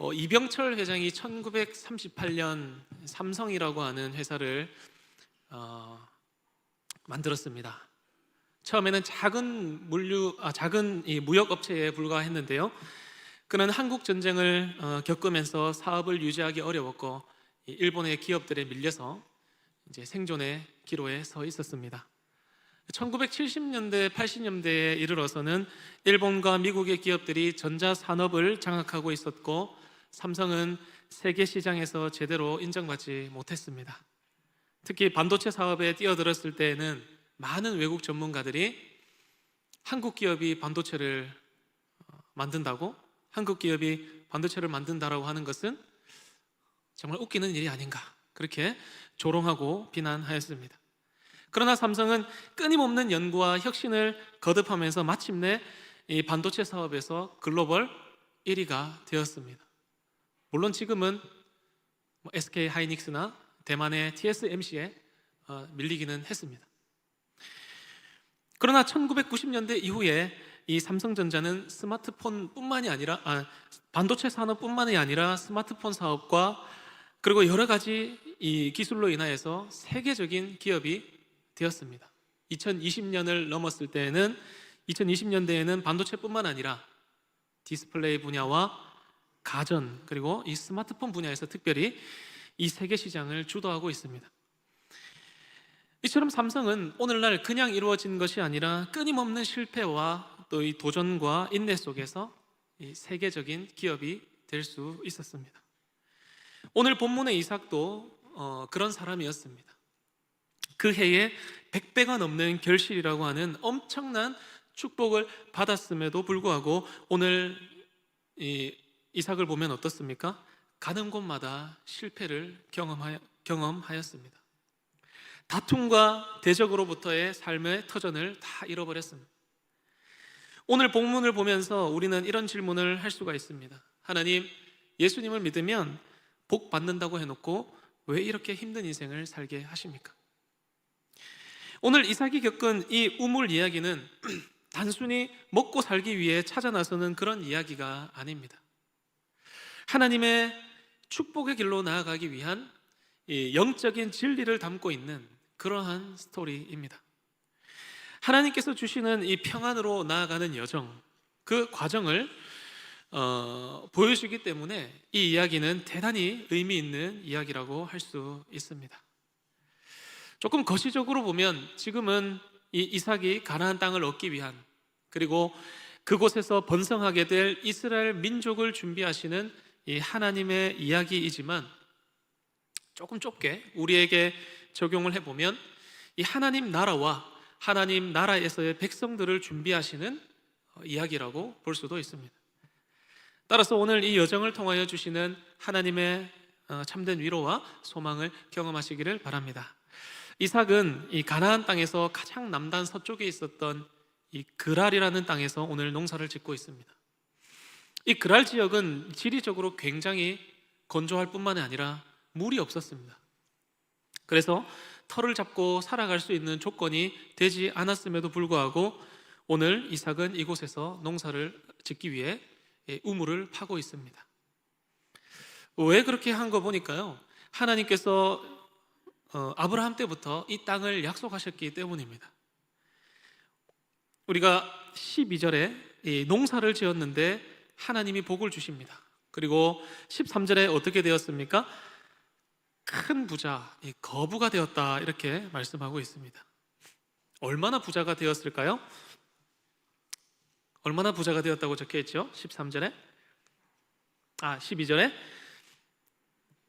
어, 이병철 회장이 1938년 삼성이라고 하는 회사를 어, 만들었습니다. 처음에는 작은 물류, 아, 작은 이 무역 업체에 불과했는데요. 그는 한국 전쟁을 어, 겪으면서 사업을 유지하기 어려웠고 이 일본의 기업들에 밀려서 이제 생존의 기로에 서 있었습니다. 1970년대, 80년대에 이르러서는 일본과 미국의 기업들이 전자 산업을 장악하고 있었고 삼성은 세계 시장에서 제대로 인정받지 못했습니다. 특히 반도체 사업에 뛰어들었을 때에는 많은 외국 전문가들이 한국 기업이 반도체를 어, 만든다고 한국 기업이 반도체를 만든다라고 하는 것은 정말 웃기는 일이 아닌가 그렇게 조롱하고 비난하였습니다. 그러나 삼성은 끊임없는 연구와 혁신을 거듭하면서 마침내 이 반도체 사업에서 글로벌 1위가 되었습니다. 물론 지금은 뭐 SK 하이닉스나 대만의 TSMC에 어, 밀리기는 했습니다. 그러나 1990년대 이후에 이 삼성전자는 스마트폰뿐만이 아니라 아, 반도체 산업뿐만이 아니라 스마트폰 사업과 그리고 여러 가지 이 기술로 인하여서 세계적인 기업이 되었습니다. 2020년을 넘었을 때에는 2020년대에는 반도체뿐만 아니라 디스플레이 분야와 가전 그리고 이 스마트폰 분야에서 특별히 이 세계 시장을 주도하고 있습니다. 이처럼 삼성은 오늘날 그냥 이루어진 것이 아니라 끊임없는 실패와 또 이 도전과 인내 속에서 이 세계적인 기업이 될 수 있었습니다. 오늘 본문의 이삭도 어, 그런 사람이었습니다. 그 해에 100배가 넘는 결실이라고 하는 엄청난 축복을 받았음에도 불구하고 오늘 이 이삭을 보면 어떻습니까? 가는 곳마다 실패를 경험하여, 경험하였습니다. 다툼과 대적으로부터의 삶의 터전을 다 잃어버렸습니다. 오늘 본문을 보면서 우리는 이런 질문을 할 수가 있습니다. 하나님, 예수님을 믿으면 복 받는다고 해놓고 왜 이렇게 힘든 인생을 살게 하십니까? 오늘 이삭이 겪은 이 우물 이야기는 단순히 먹고 살기 위해 찾아 나서는 그런 이야기가 아닙니다. 하나님의 축복의 길로 나아가기 위한 이 영적인 진리를 담고 있는 그러한 스토리입니다. 하나님께서 주시는 이 평안으로 나아가는 여정, 그 과정을 어, 보여주기 때문에 이 이야기는 대단히 의미 있는 이야기라고 할 수 있습니다. 조금 거시적으로 보면 지금은 이 이삭이 가나안 땅을 얻기 위한 그리고 그곳에서 번성하게 될 이스라엘 민족을 준비하시는 이 하나님의 이야기이지만 조금 좁게 우리에게 적용을 해보면 이 하나님 나라와 하나님 나라에서의 백성들을 준비하시는 어, 이야기라고 볼 수도 있습니다. 따라서 오늘 이 여정을 통하여 주시는 하나님의 어, 참된 위로와 소망을 경험하시기를 바랍니다. 이삭은 이 가나안 땅에서 가장 남단 서쪽에 있었던 이 그랄이라는 땅에서 오늘 농사를 짓고 있습니다. 이 그랄 지역은 지리적으로 굉장히 건조할 뿐만 아니라 물이 없었습니다. 그래서 털을 잡고 살아갈 수 있는 조건이 되지 않았음에도 불구하고 오늘 이삭은 이곳에서 농사를 짓기 위해 우물을 파고 있습니다. 왜 그렇게 한 거 보니까요. 하나님께서 어, 아브라함 때부터 이 땅을 약속하셨기 때문입니다. 우리가 12절에 농사를 지었는데 하나님이 복을 주십니다. 그리고 13절에 어떻게 되었습니까? 큰 부자, 거부가 되었다 이렇게 말씀하고 있습니다. 얼마나 부자가 되었을까요? 얼마나 부자가 되었다고 적혀 있죠? 13절에 아 12절에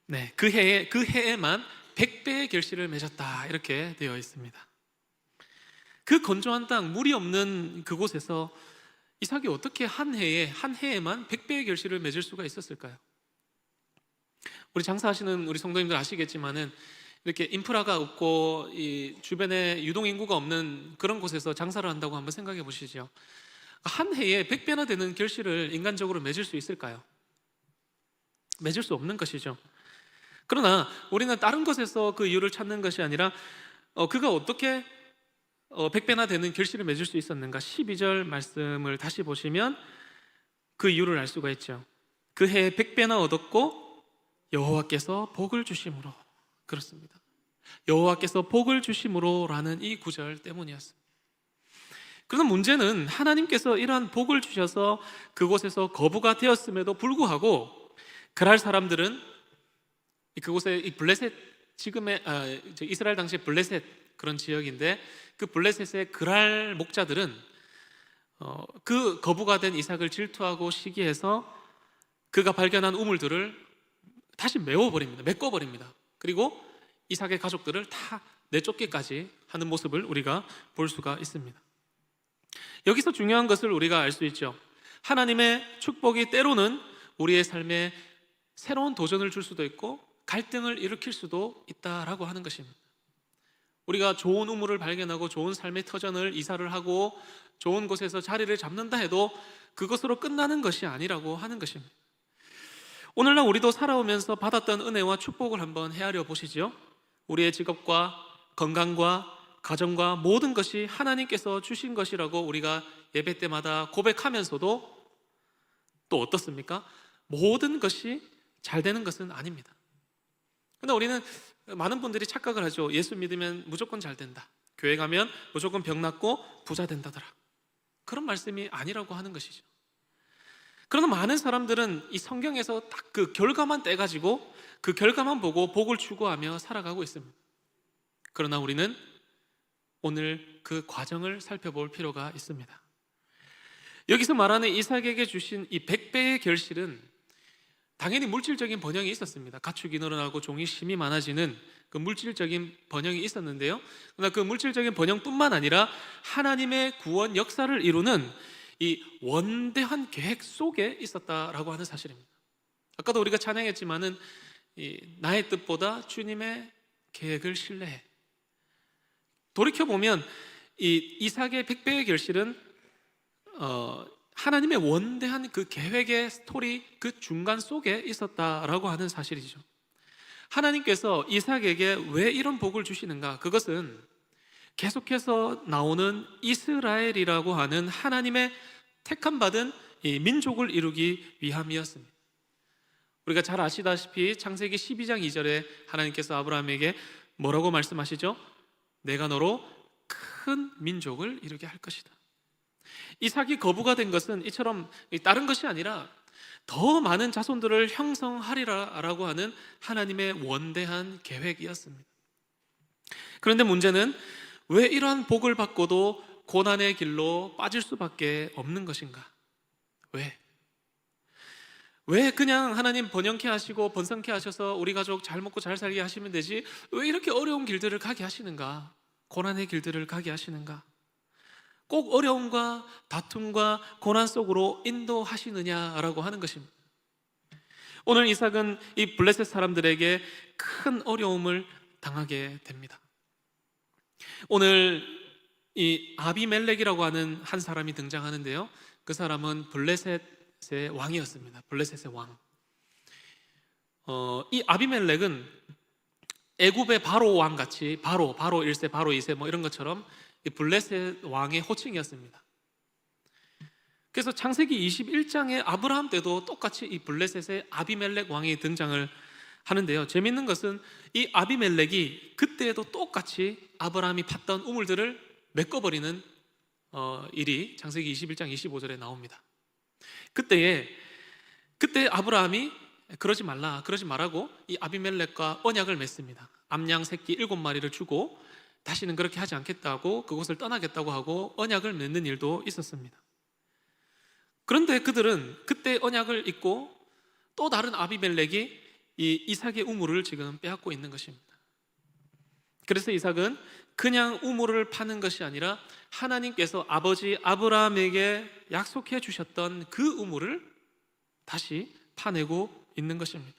네, 그 해에 그 해에만 100배의 결실을 맺었다 이렇게 되어 있습니다. 그 건조한 땅 물이 없는 그곳에서 이삭이 어떻게 한 해에 한 해에만 100배의 결실을 맺을 수가 있었을까요? 우리 장사하시는 우리 성도님들 아시겠지만은 이렇게 인프라가 없고 이 주변에 유동 인구가 없는 그런 곳에서 장사를 한다고 한번 생각해 보시죠. 한 해에 100배나 되는 결실을 인간적으로 맺을 수 있을까요? 맺을 수 없는 것이죠. 그러나 우리는 다른 것에서 그 이유를 찾는 것이 아니라 어, 그가 어떻게 어, 100배나 되는 결실을 맺을 수 있었는가? 12절 말씀을 다시 보시면 그 이유를 알 수가 있죠. 그 해에 백배나 얻었고 여호와께서 복을 주심으로 그렇습니다. 여호와께서 복을 주심으로라는 이 구절 때문이었습니다. 그러나 문제는 하나님께서 이러한 복을 주셔서 그곳에서 거부가 되었음에도 불구하고 그랄 사람들은 이 그곳에 이 블레셋 지금의 아, 저 이스라엘 당시 블레셋 그런 지역인데 그 블레셋의 그랄 목자들은 어, 그 거부가 된 이삭을 질투하고 시기해서 그가 발견한 우물들을 다시 메워버립니다. 메꿔버립니다. 그리고 이삭의 가족들을 다 내쫓기까지 하는 모습을 우리가 볼 수가 있습니다. 여기서 중요한 것을 우리가 알 수 있죠. 하나님의 축복이 때로는 우리의 삶에 새로운 도전을 줄 수도 있고 갈등을 일으킬 수도 있다라고 하는 것입니다. 우리가 좋은 우물을 발견하고 좋은 삶의 터전을 이사를 하고 좋은 곳에서 자리를 잡는다 해도 그것으로 끝나는 것이 아니라고 하는 것입니다. 오늘날 우리도 살아오면서 받았던 은혜와 축복을 한번 헤아려 보시죠. 우리의 직업과 건강과 가정과 모든 것이 하나님께서 주신 것이라고 우리가 예배 때마다 고백하면서도 또 어떻습니까? 모든 것이 잘 되는 것은 아닙니다. 근데 우리는 많은 분들이 착각을 하죠. 예수 믿으면 무조건 잘 된다. 교회 가면 무조건 병 낫고 부자 된다더라. 그런 말씀이 아니라고 하는 것이죠. 그러나 많은 사람들은 이 성경에서 딱 그 결과만 떼가지고 그 결과만 보고 복을 추구하며 살아가고 있습니다. 그러나 우리는 오늘 그 과정을 살펴볼 필요가 있습니다. 여기서 말하는 이삭에게 주신 이 백배의 결실은 당연히 물질적인 번영이 있었습니다. 가축이 늘어나고 종이 심이 많아지는 그 물질적인 번영이 있었는데요. 그러나 그 물질적인 번영뿐만 아니라 하나님의 구원 역사를 이루는 이 원대한 계획 속에 있었다라고 하는 사실입니다. 아까도 우리가 찬양했지만은 이 나의 뜻보다 주님의 계획을 신뢰해. 돌이켜 보면 이 이삭의 백배의 결실은 어, 하나님의 원대한 그 계획의 스토리 그 중간 속에 있었다라고 하는 사실이죠. 하나님께서 이삭에게 왜 이런 복을 주시는가? 그것은 계속해서 나오는 이스라엘이라고 하는 하나님의 택함 받은 이 민족을 이루기 위함이었습니다. 우리가 잘 아시다시피 창세기 12장 2절에 하나님께서 아브라함에게 뭐라고 말씀하시죠? 내가 너로 큰 민족을 이루게 할 것이다. 이삭이 거부가 된 것은 이처럼 다른 것이 아니라 더 많은 자손들을 형성하리라라고 하는 하나님의 원대한 계획이었습니다. 그런데 문제는 왜 이러한 복을 받고도 고난의 길로 빠질 수밖에 없는 것인가? 왜? 왜 그냥 하나님 번영케 하시고 번성케 하셔서 우리 가족 잘 먹고 잘 살게 하시면 되지? 왜 이렇게 어려운 길들을 가게 하시는가? 고난의 길들을 가게 하시는가? 꼭 어려움과 다툼과 고난 속으로 인도하시느냐라고 하는 것입니다. 오늘 이삭은 이 블레셋 사람들에게 큰 어려움을 당하게 됩니다. 오늘 이 아비멜렉이라고 하는 한 사람이 등장하는데요. 그 사람은 블레셋의 왕이었습니다. 블레셋의 왕. 어, 이 아비멜렉은 애굽의 바로 왕 같이 바로 바로 1세 바로 2세 뭐 이런 것처럼 이 블레셋 왕의 호칭이었습니다. 그래서 창세기 21장의 아브라함 때도 똑같이 이 블레셋의 아비멜렉 왕이 등장을 하는데요. 재밌는 것은 이 아비멜렉이 그때에도 똑같이 아브라함이 팠던 우물들을 메꿔버리는 어, 일이 창세기 21장 25절에 나옵니다. 그때에 그때 아브라함이 그러지 말라, 그러지 말라고 이 아비멜렉과 언약을 맺습니다. 암양 새끼 일곱 마리를 주고 다시는 그렇게 하지 않겠다고 그곳을 떠나겠다고 하고 언약을 맺는 일도 있었습니다. 그런데 그들은 그때 언약을 잊고 또 다른 아비멜렉이 이 이삭의 우물을 지금 빼앗고 있는 것입니다. 그래서 이삭은 그냥 우물을 파는 것이 아니라 하나님께서 아버지 아브라함에게 약속해 주셨던 그 우물을 다시 파내고 있는 것입니다.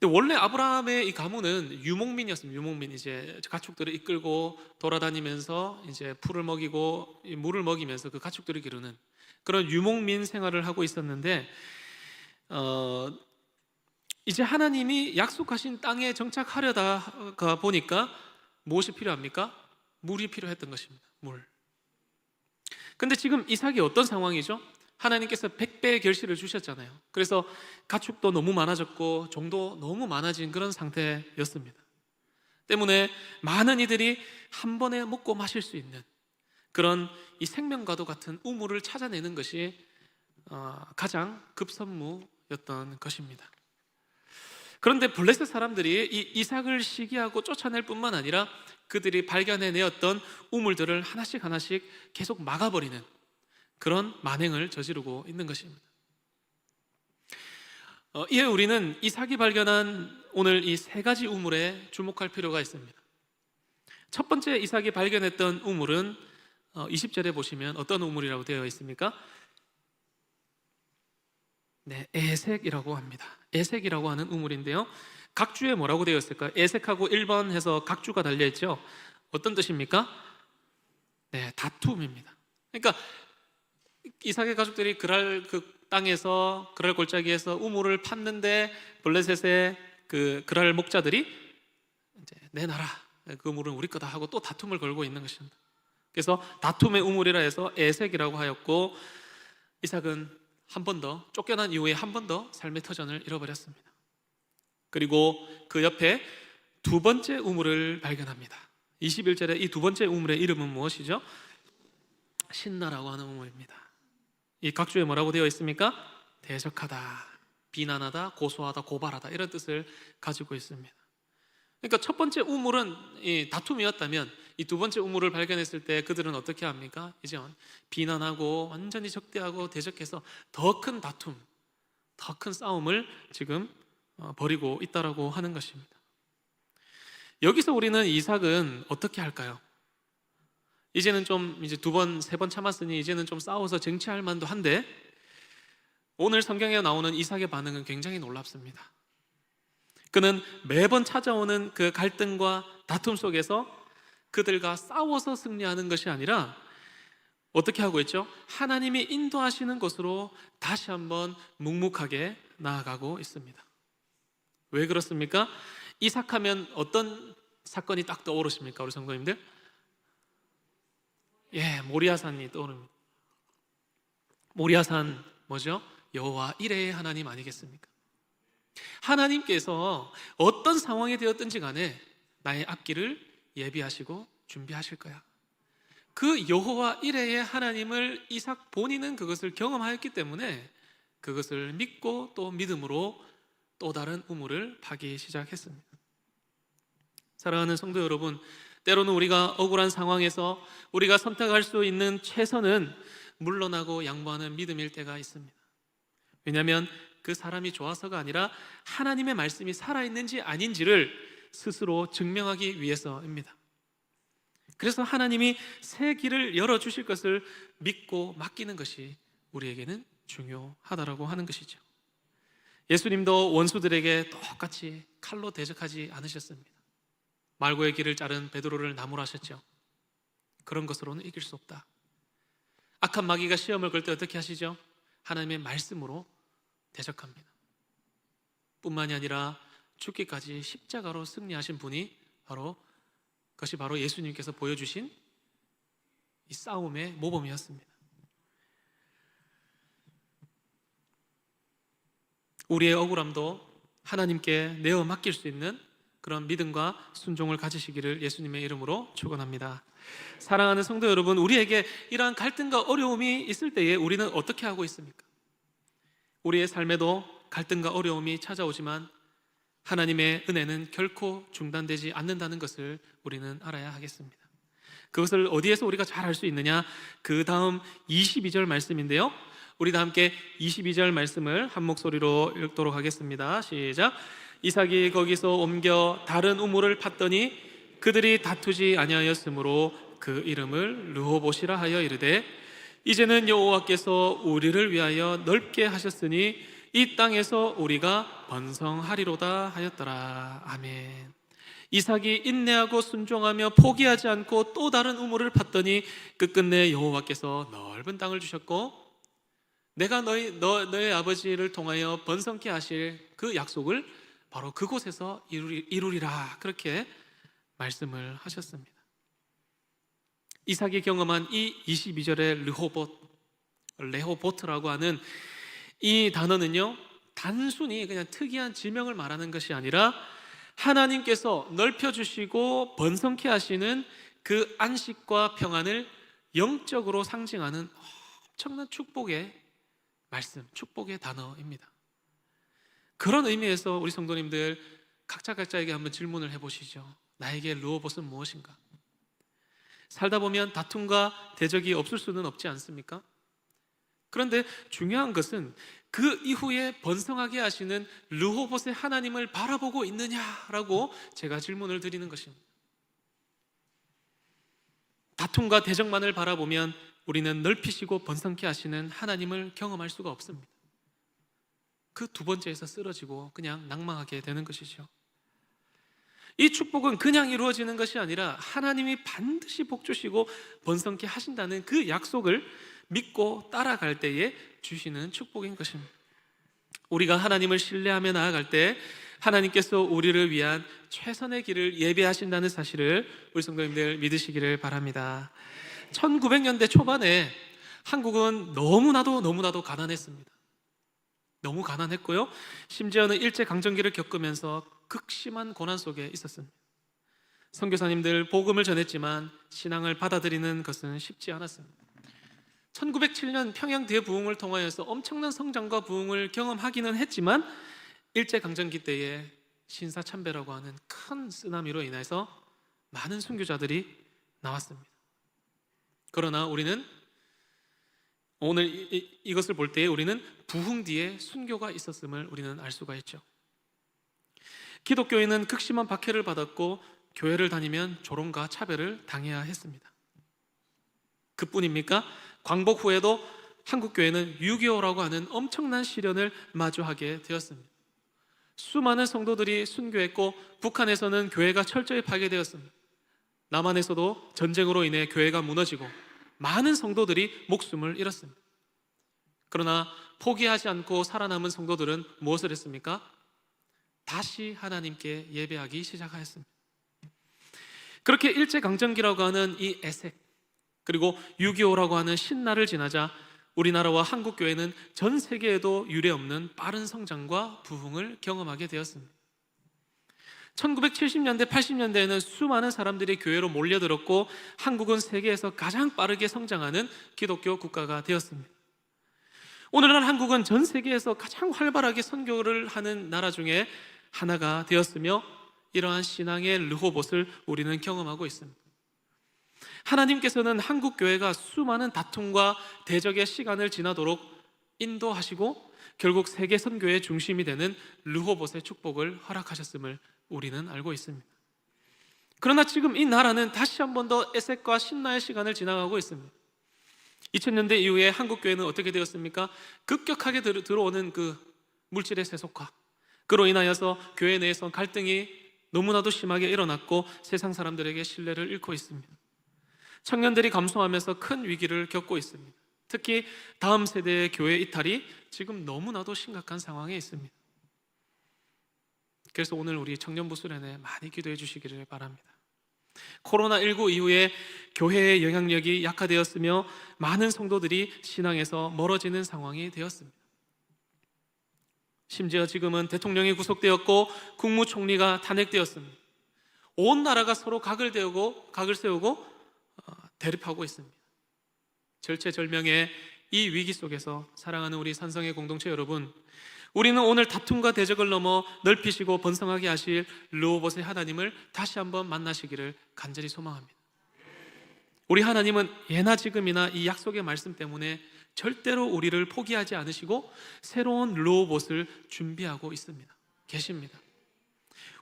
근데 원래 아브라함의 이 가문은 유목민이었습니다. 유목민 이제 가축들을 이끌고 돌아다니면서 이제 풀을 먹이고 물을 먹이면서 그 가축들을 기르는 그런 유목민 생활을 하고 있었는데 어 이제 하나님이 약속하신 땅에 정착하려다가 보니까 무엇이 필요합니까? 물이 필요했던 것입니다. 물. 근데 지금 이삭이 어떤 상황이죠? 하나님께서 백배의 결실을 주셨잖아요. 그래서 가축도 너무 많아졌고 종도 너무 많아진 그런 상태였습니다. 때문에 많은 이들이 한 번에 먹고 마실 수 있는 그런 이 생명과도 같은 우물을 찾아내는 것이 어, 가장 급선무였던 것입니다. 그런데 블레셋 사람들이 이 이삭을 시기하고 쫓아낼 뿐만 아니라 그들이 발견해내었던 우물들을 하나씩 하나씩 계속 막아버리는 그런 만행을 저지르고 있는 것입니다. 어, 이에 우리는 이삭이 발견한 오늘 이 세 가지 우물에 주목할 필요가 있습니다. 첫 번째 이삭이 발견했던 우물은 어, 20절에 보시면 어떤 우물이라고 되어 있습니까? 네, 에색이라고 합니다. 에색이라고 하는 우물인데요. 각주에 뭐라고 되어 있을까요? 에색하고 1번 해서 각주가 달려 있죠. 어떤 뜻입니까? 네, 다툼입니다. 그러니까 이삭의 가족들이 그랄 그 땅에서 그랄 골짜기에서 우물을 팠는데 블레셋의 그 그랄 목자들이 이제 내놔라 그 우물은 우리 거다 하고 또 다툼을 걸고 있는 것입니다. 그래서 다툼의 우물이라 해서 에색이라고 하였고 이삭은 한 번 더 쫓겨난 이후에 한 번 더 삶의 터전을 잃어버렸습니다. 그리고 그 옆에 두 번째 우물을 발견합니다. 21절에 이 두 번째 우물의 이름은 무엇이죠? 신나라고 하는 우물입니다. 이 각주에 뭐라고 되어 있습니까? 대적하다, 비난하다, 고소하다, 고발하다 이런 뜻을 가지고 있습니다. 그러니까 첫 번째 우물은 이 다툼이었다면 이 두 번째 우물을 발견했을 때 그들은 어떻게 합니까? 이제 비난하고 완전히 적대하고 대적해서 더 큰 다툼, 더 큰 싸움을 지금 어, 벌이고 있다라고 하는 것입니다. 여기서 우리는 이삭은 어떻게 할까요? 이제는 좀 이제 두 번, 세 번 참았으니 이제는 좀 싸워서 쟁취할 만도 한데 오늘 성경에 나오는 이삭의 반응은 굉장히 놀랍습니다. 그는 매번 찾아오는 그 갈등과 다툼 속에서 그들과 싸워서 승리하는 것이 아니라 어떻게 하고 있죠? 하나님이 인도하시는 곳으로 다시 한번 묵묵하게 나아가고 있습니다. 왜 그렇습니까? 이삭하면 어떤 사건이 딱 떠오르십니까, 우리 성도님들? 예, 모리아산이 떠오릅니다. 모리아산 뭐죠? 여호와 이레의 하나님 아니겠습니까? 하나님께서 어떤 상황이 되었든지 간에 나의 앞길을 예비하시고 준비하실 거야. 그 여호와 이레의 하나님을 이삭 본인은 그것을 경험하였기 때문에 그것을 믿고 또 믿음으로 또 다른 우물을 파기 시작했습니다. 사랑하는 성도 여러분, 때로는 우리가 억울한 상황에서 우리가 선택할 수 있는 최선은 물러나고 양보하는 믿음일 때가 있습니다. 왜냐하면 그 사람이 좋아서가 아니라 하나님의 말씀이 살아있는지 아닌지를 스스로 증명하기 위해서입니다. 그래서 하나님이 새 길을 열어주실 것을 믿고 맡기는 것이 우리에게는 중요하다라고 하는 것이죠. 예수님도 원수들에게 똑같이 칼로 대적하지 않으셨습니다. 말고의 길을 자른 베드로를 나무라 하셨죠. 그런 것으로는 이길 수 없다. 악한 마귀가 시험을 걸 때 어떻게 하시죠? 하나님의 말씀으로 대적합니다. 뿐만이 아니라 죽기까지 십자가로 승리하신 분이 바로 그것이 바로 예수님께서 보여주신 이 싸움의 모범이었습니다. 우리의 억울함도 하나님께 내어 맡길 수 있는 그런 믿음과 순종을 가지시기를 예수님의 이름으로 축원합니다. 사랑하는 성도 여러분, 우리에게 이러한 갈등과 어려움이 있을 때에 우리는 어떻게 하고 있습니까? 우리의 삶에도 갈등과 어려움이 찾아오지만 하나님의 은혜는 결코 중단되지 않는다는 것을 우리는 알아야 하겠습니다. 그것을 어디에서 우리가 잘 알 수 있느냐? 그 다음 22절 말씀인데요. 우리 다 함께 22절 말씀을 한 목소리로 읽도록 하겠습니다. 시작. 이삭이 거기서 옮겨 다른 우물을 팠더니 그들이 다투지 아니하였으므로 그 이름을 르호봇이라 하여 이르되 이제는 여호와께서 우리를 위하여 넓게 하셨으니 이 땅에서 우리가 번성하리로다 하였더라. 아멘. 이삭이 인내하고 순종하며 포기하지 않고 또 다른 우물을 팠더니 끝끝내 여호와께서 넓은 땅을 주셨고 내가 너희 너, 너의 아버지를 통하여 번성케 하실 그 약속을 바로 그곳에서 이루리, 이루리 라 그렇게 말씀을 하셨습니다. 이삭이 경험한 이 22절의 르호봇 레호보트라고 하는 이 단어는요 단순히 그냥 특이한 지명을 말하는 것이 아니라 하나님께서 넓혀주시고 번성케 하시는 그 안식과 평안을 영적으로 상징하는 엄청난 축복의 말씀, 축복의 단어입니다. 그런 의미에서 우리 성도님들 각자 각자에게 한번 질문을 해보시죠. 나에게 루어봇은 무엇인가? 살다 보면 다툼과 대적이 없을 수는 없지 않습니까? 그런데 중요한 것은 그 이후에 번성하게 하시는 르호봇의 하나님을 바라보고 있느냐라고 제가 질문을 드리는 것입니다. 다툼과 대적만을 바라보면 우리는 넓히시고 번성케 하시는 하나님을 경험할 수가 없습니다. 그 두 번째에서 쓰러지고 그냥 낭망하게 되는 것이죠. 이 축복은 그냥 이루어지는 것이 아니라 하나님이 반드시 복 주시고 번성케 하신다는 그 약속을 믿고 따라갈 때에 주시는 축복인 것입니다. 우리가 하나님을 신뢰하며 나아갈 때 하나님께서 우리를 위한 최선의 길을 예배하신다는 사실을 우리 성도님들 믿으시기를 바랍니다. 1900년대 초반에 한국은 너무나도 너무나도 가난했습니다. 너무 가난했고요. 심지어는 일제 강점기를 겪으면서 극심한 고난 속에 있었습니다. 선교사님들 복음을 전했지만 신앙을 받아들이는 것은 쉽지 않았습니다. 1907년 평양 대부흥을 통하여서 엄청난 성장과 부흥을 경험하기는 했지만 일제 강점기 때에 신사참배라고 하는 큰 쓰나미로 인해서 많은 순교자들이 나왔습니다. 그러나 우리는 오늘 이, 이, 것을 볼때 우리는 부흥 뒤에 순교가 있었음을 우리는 알 수가 있죠. 기독교인은 극심한 박해를 받았고 교회를 다니면 조롱과 차별을 당해야 했습니다. 그뿐입니까? 광복 후에도 한국 교회는 6.25라고 하는 엄청난 시련을 마주하게 되었습니다. 수많은 성도들이 순교했고 북한에서는 교회가 철저히 파괴되었습니다. 남한에서도 전쟁으로 인해 교회가 무너지고 많은 성도들이 목숨을 잃었습니다. 그러나 포기하지 않고 살아남은 성도들은 무엇을 했습니까? 다시 하나님께 예배하기 시작하였습니다. 그렇게 일제강점기라고 하는 이 애색, 그리고 6.25라고 하는 신날을 지나자 우리나라와 한국 교회는 전 세계에도 유례없는 빠른 성장과 부흥을 경험하게 되었습니다. 1970년대, 80년대에는 수많은 사람들이 교회로 몰려들었고 한국은 세계에서 가장 빠르게 성장하는 기독교 국가가 되었습니다. 오늘날 한국은 전 세계에서 가장 활발하게 선교를 하는 나라 중에 하나가 되었으며 이러한 신앙의 르호봇을 우리는 경험하고 있습니다. 하나님께서는 한국 교회가 수많은 다툼과 대적의 시간을 지나도록 인도하시고 결국 세계 선교의 중심이 되는 르호봇의 축복을 허락하셨음을 우리는 알고 있습니다. 그러나 지금 이 나라는 다시 한 번 더 에색과 신나의 시간을 지나가고 있습니다. 2000년대 이후에 한국 교회는 어떻게 되었습니까? 급격하게 들어오는 그 물질의 세속화. 그로 인하여서 교회 내에서 갈등이 너무나도 심하게 일어났고 세상 사람들에게 신뢰를 잃고 있습니다. 청년들이 감소하면서 큰 위기를 겪고 있습니다. 특히 다음 세대의 교회 이탈이 지금 너무나도 심각한 상황에 있습니다. 그래서 오늘 우리 청년부 수련회 많이 기도해 주시기를 바랍니다. 코로나19 이후에 교회의 영향력이 약화되었으며 많은 성도들이 신앙에서 멀어지는 상황이 되었습니다. 심지어 지금은 대통령이 구속되었고 국무총리가 탄핵되었습니다. 온 나라가 서로 각을 세우고 각을 세우고 대립하고 있습니다. 절체절명의 이 위기 속에서 사랑하는 우리 산성의 공동체 여러분, 우리는 오늘 다툼과 대적을 넘어 넓히시고 번성하게 하실 르호봇의 하나님을 다시 한번 만나시기를 간절히 소망합니다. 우리 하나님은 예나 지금이나 이 약속의 말씀 때문에 절대로 우리를 포기하지 않으시고 새로운 르호봇을 준비하고 있습니다. 계십니다.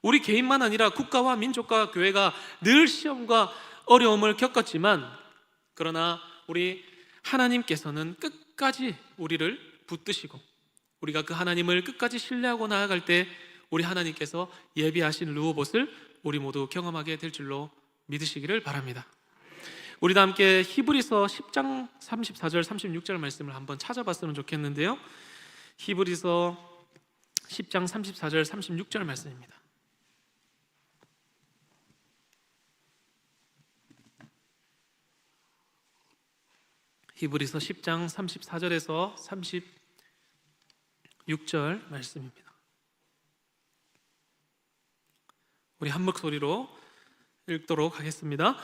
우리 개인만 아니라 국가와 민족과 교회가 늘 시험과 어려움을 겪었지만 그러나 우리 하나님께서는 끝까지 우리를 붙드시고 우리가 그 하나님을 끝까지 신뢰하고 나아갈 때 우리 하나님께서 예비하신 르호봇을 우리 모두 경험하게 될 줄로 믿으시기를 바랍니다. 우리 다 함께 히브리서 10장 34절 36절 말씀을 한번 찾아봤으면 좋겠는데요. 히브리서 10장 34절 36절 말씀입니다. 히브리서 10장 34절에서 36 절 말씀입니다. 우리 한 목소리로 읽도록 하겠습니다.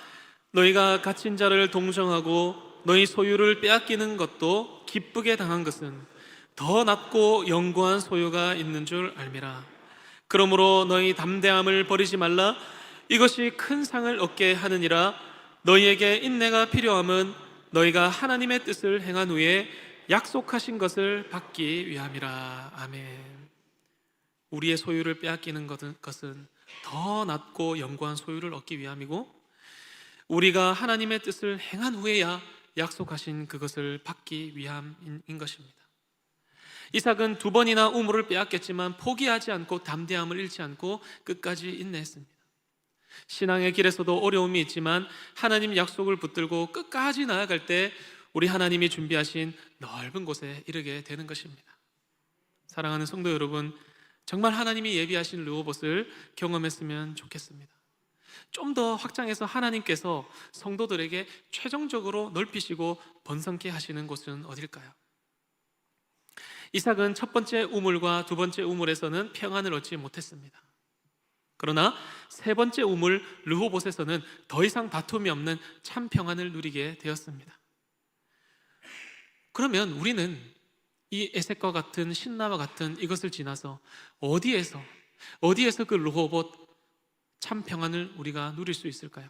너희가 갇힌 자를 동정하고 너희 소유를 빼앗기는 것도 기쁘게 당한 것은 더 낫고 영구한 소유가 있는 줄 알미라. 그러므로 너희 담대함을 버리지 말라. 이것이 큰 상을 얻게 하느니라. 너희에게 인내가 필요함은 너희가 하나님의 뜻을 행한 후에 약속하신 것을 받기 위함이라. 아멘. 우리의 소유를 빼앗기는 것은, 더 낫고 영구한 소유를 얻기 위함이고 우리가 하나님의 뜻을 행한 후에야 약속하신 그것을 받기 위함인 것입니다. 이삭은 두 번이나 우물을 빼앗겼지만 포기하지 않고 담대함을 잃지 않고 끝까지 인내했습니다. 신앙의 길에서도 어려움이 있지만 하나님 약속을 붙들고 끝까지 나아갈 때 우리 하나님이 준비하신 넓은 곳에 이르게 되는 것입니다. 사랑하는 성도 여러분, 정말 하나님이 예비하신 르호봇을 경험했으면 좋겠습니다. 좀 더 확장해서 하나님께서 성도들에게 최종적으로 넓히시고 번성케 하시는 곳은 어딜까요? 이삭은 첫 번째 우물과 두 번째 우물에서는 평안을 얻지 못했습니다. 그러나 세 번째 우물 르호봇에서는 더 이상 다툼이 없는 참 평안을 누리게 되었습니다. 그러면 우리는 이 에색과 같은 신나와 같은 이것을 지나서 어디에서 어디에서 그 르호봇 참 평안을 우리가 누릴 수 있을까요?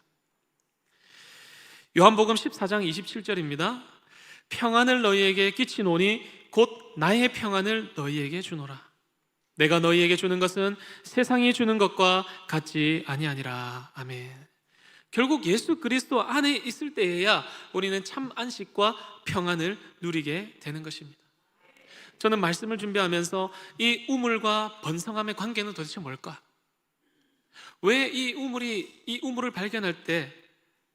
요한복음 14장 27절입니다. 평안을 너희에게 끼치노니 곧 나의 평안을 너희에게 주노라. 내가 너희에게 주는 것은 세상이 주는 것과 같지 아니하니라. 아멘. 결국 예수 그리스도 안에 있을 때에야 우리는 참 안식과 평안을 누리게 되는 것입니다. 저는 말씀을 준비하면서 이 우물과 번성함의 관계는 도대체 뭘까? 왜 이 우물이 이 우물을 발견할 때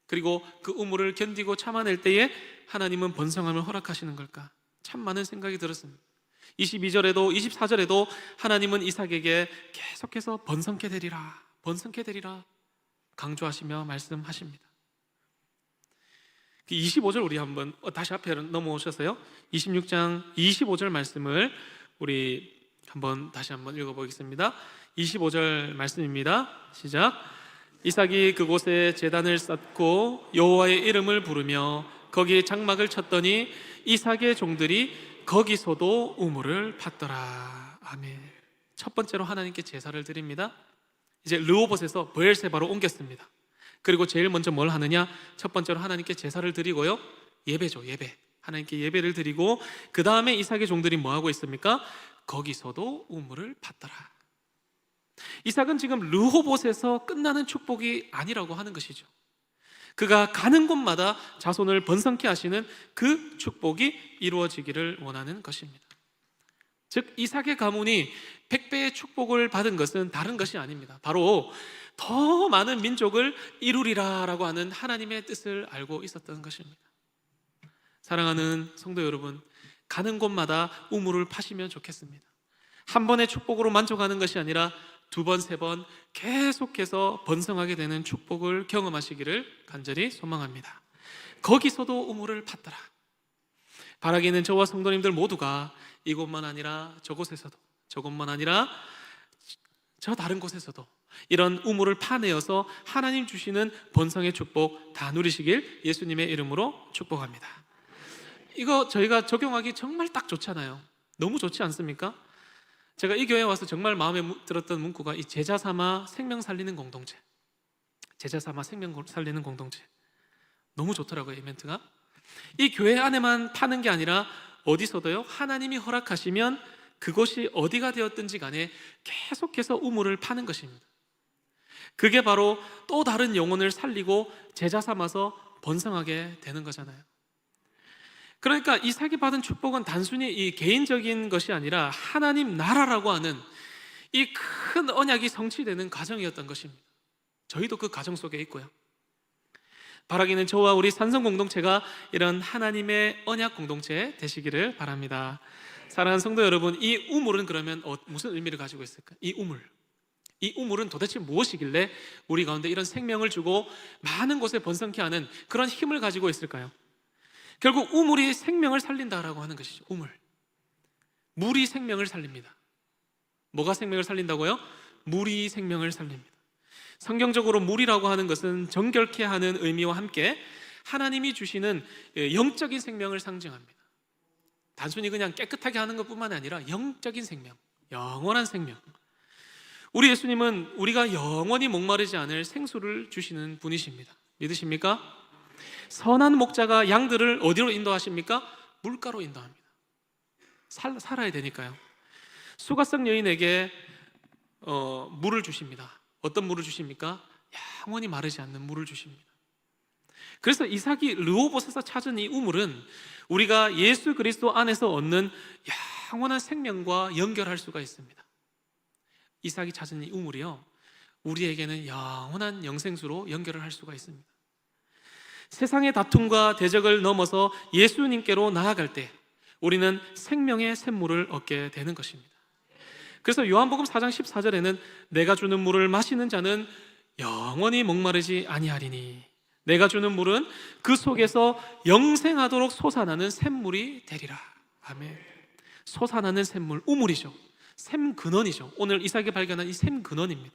그리고 그 우물을 견디고 참아낼 때에 하나님은 번성함을 허락하시는 걸까? 참 많은 생각이 들었습니다. 22절에도 24절에도 하나님은 이삭에게 계속해서 번성케 되리라. 번성케 되리라. 강조하시며 말씀하십니다. 25절 우리 한번 어, 다시 앞에 넘어오셔서요. 26장 25절 말씀을 우리 한번 다시 한번 읽어보겠습니다. 25절 말씀입니다. 시작. 이삭이 그곳에 제단을 쌓고 여호와의 이름을 부르며 거기에 장막을 쳤더니 이삭의 종들이 거기서도 우물을 팠더라. 아멘. 첫 번째로 하나님께 제사를 드립니다. 이제 르호봇에서 브엘세바로 옮겼습니다. 그리고 제일 먼저 뭘 하느냐? 첫 번째로 하나님께 제사를 드리고요. 예배죠, 예배. 하나님께 예배를 드리고 그 다음에 이삭의 종들이 뭐 하고 있습니까? 거기서도 우물을 팠더라. 이삭은 지금 르호봇에서 끝나는 축복이 아니라고 하는 것이죠. 그가 가는 곳마다 자손을 번성케 하시는 그 축복이 이루어지기를 원하는 것입니다. 즉 이삭의 가문이 백배의 축복을 받은 것은 다른 것이 아닙니다. 바로 더 많은 민족을 이루리라라고 하는 하나님의 뜻을 알고 있었던 것입니다. 사랑하는 성도 여러분, 가는 곳마다 우물을 파시면 좋겠습니다. 한 번의 축복으로 만족하는 것이 아니라 두 번, 세 번 계속해서 번성하게 되는 축복을 경험하시기를 간절히 소망합니다. 거기서도 우물을 팠더라. 바라기는 저와 성도님들 모두가 이곳만 아니라 저곳에서도 저곳만 아니라 저 다른 곳에서도 이런 우물을 파내어서 하나님 주시는 번성의 축복 다 누리시길 예수님의 이름으로 축복합니다. 이거 저희가 적용하기 정말 딱 좋잖아요. 너무 좋지 않습니까? 제가 이 교회에 와서 정말 마음에 들었던 문구가 이 제자 삼아 생명 살리는 공동체. 제자 삼아 생명 살리는 공동체. 너무 좋더라고요, 이 멘트가. 이 교회 안에만 파는 게 아니라 어디서도요, 하나님이 허락하시면 그곳이 어디가 되었든지 간에 계속해서 우물을 파는 것입니다. 그게 바로 또 다른 영혼을 살리고 제자 삼아서 번성하게 되는 거잖아요. 그러니까 이삭이 받은 축복은 단순히 이 개인적인 것이 아니라 하나님 나라라고 하는 이 큰 언약이 성취되는 과정이었던 것입니다. 저희도 그 과정 속에 있고요. 바라기는 저와 우리 산성 공동체가 이런 하나님의 언약 공동체 되시기를 바랍니다. 사랑하는 성도 여러분, 이 우물은 그러면 어, 무슨 의미를 가지고 있을까? 이 우물. 이 우물은 도대체 무엇이길래 우리 가운데 이런 생명을 주고 많은 곳에 번성케 하는 그런 힘을 가지고 있을까요? 결국 우물이 생명을 살린다라고 하는 것이죠. 우물. 물이 생명을 살립니다. 뭐가 생명을 살린다고요? 물이 생명을 살립니다. 성경적으로 물이라고 하는 것은 정결케 하는 의미와 함께 하나님이 주시는 예, 영적인 생명을 상징합니다. 단순히 그냥 깨끗하게 하는 것뿐만 아니라 영적인 생명, 영원한 생명. 우리 예수님은 우리가 영원히 목마르지 않을 생수를 주시는 분이십니다. 믿으십니까? 선한 목자가 양들을 어디로 인도하십니까? 물가로 인도합니다. 살, 살아야 되니까요. 수가성 여인에게 어, 물을 주십니다. 어떤 물을 주십니까? 영원히 마르지 않는 물을 주십니다. 그래서 이삭이 르호봇에서 찾은 이 우물은 우리가 예수 그리스도 안에서 얻는 영원한 생명과 연결할 수가 있습니다. 이삭이 찾은 이 우물이요. 우리에게는 영원한 영생수로 연결을 할 수가 있습니다. 세상의 다툼과 대적을 넘어서 예수님께로 나아갈 때 우리는 생명의 샘물을 얻게 되는 것입니다. 그래서 요한복음 4장 14절에는 내가 주는 물을 마시는 자는 영원히 목마르지 아니하리니 내가 주는 물은 그 속에서 영생하도록 솟아나는 샘물이 되리라. 아멘. 솟아나는 샘물, 우물이죠. 샘 근원이죠. 오늘 이삭이 발견한 이 샘 근원입니다.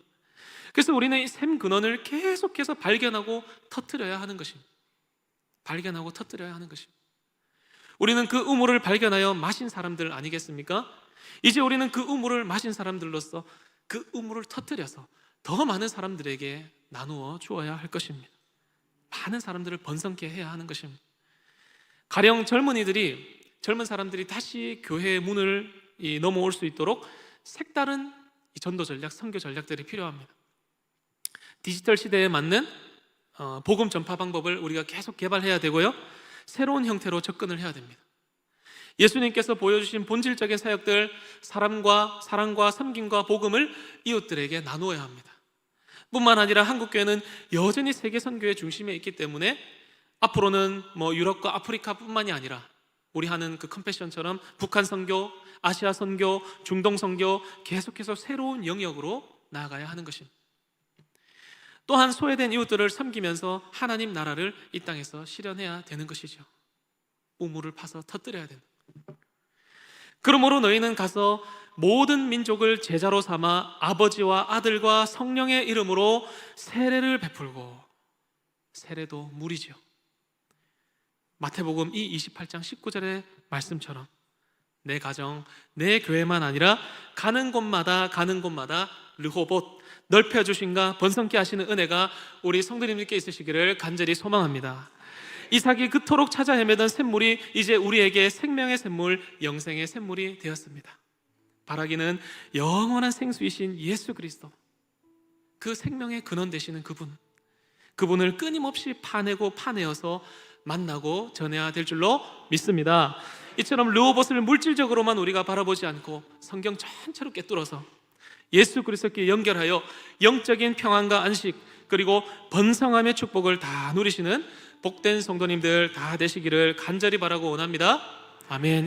그래서 우리는 이 샘 근원을 계속해서 발견하고 터뜨려야 하는 것입니다. 발견하고 터뜨려야 하는 것입니다. 우리는 그 우물을 발견하여 마신 사람들 아니겠습니까? 이제 우리는 그 우물을 마신 사람들로서 그 우물을 터뜨려서 더 많은 사람들에게 나누어 주어야 할 것입니다. 많은 사람들을 번성케 해야 하는 것입니다. 가령 젊은이들이 젊은 사람들이 다시 교회의 문을 이 넘어올 수 있도록 색다른 이 전도 전략, 선교 전략들이 필요합니다. 디지털 시대에 맞는 어, 복음 전파 방법을 우리가 계속 개발해야 되고요. 새로운 형태로 접근을 해야 됩니다. 예수님께서 보여주신 본질적인 사역들, 사람과 사랑과 섬김과 복음을 이웃들에게 나누어야 합니다. 뿐만 아니라 한국 교회는 여전히 세계 선교의 중심에 있기 때문에 앞으로는 뭐 유럽과 아프리카뿐만이 아니라 우리 하는 그 컴패션처럼 북한 선교, 아시아 선교, 중동 선교 계속해서 새로운 영역으로 나아가야 하는 것입니다. 또한 소외된 이웃들을 섬기면서 하나님 나라를 이 땅에서 실현해야 되는 것이죠. 우물을 파서 터뜨려야 된다. 그러므로 너희는 가서 모든 민족을 제자로 삼아 아버지와 아들과 성령의 이름으로 세례를 베풀고 세례도 물이지요. 마태복음 이 28장 19절의 말씀처럼 내 가정, 내 교회만 아니라 가는 곳마다 가는 곳마다 르호봇 넓혀 주신가 번성케 하시는 은혜가 우리 성도님들께 있으시기를 간절히 소망합니다. 이삭이 그토록 찾아 헤매던 샘물이 이제 우리에게 생명의 샘물, 영생의 샘물이 되었습니다. 바라기는 영원한 생수이신 예수 그리스도, 그 생명의 근원 되시는 그분, 그분을 끊임없이 파내고 파내어서 만나고 전해야 될 줄로 믿습니다. 이처럼 르호봇을 물질적으로만 우리가 바라보지 않고 성경 전체로 꿰뚫어서 예수 그리스도께 연결하여 영적인 평안과 안식 그리고 번성함의 축복을 다 누리시는 복된 성도님들 다 되시기를 간절히 바라고 원합니다. 아멘.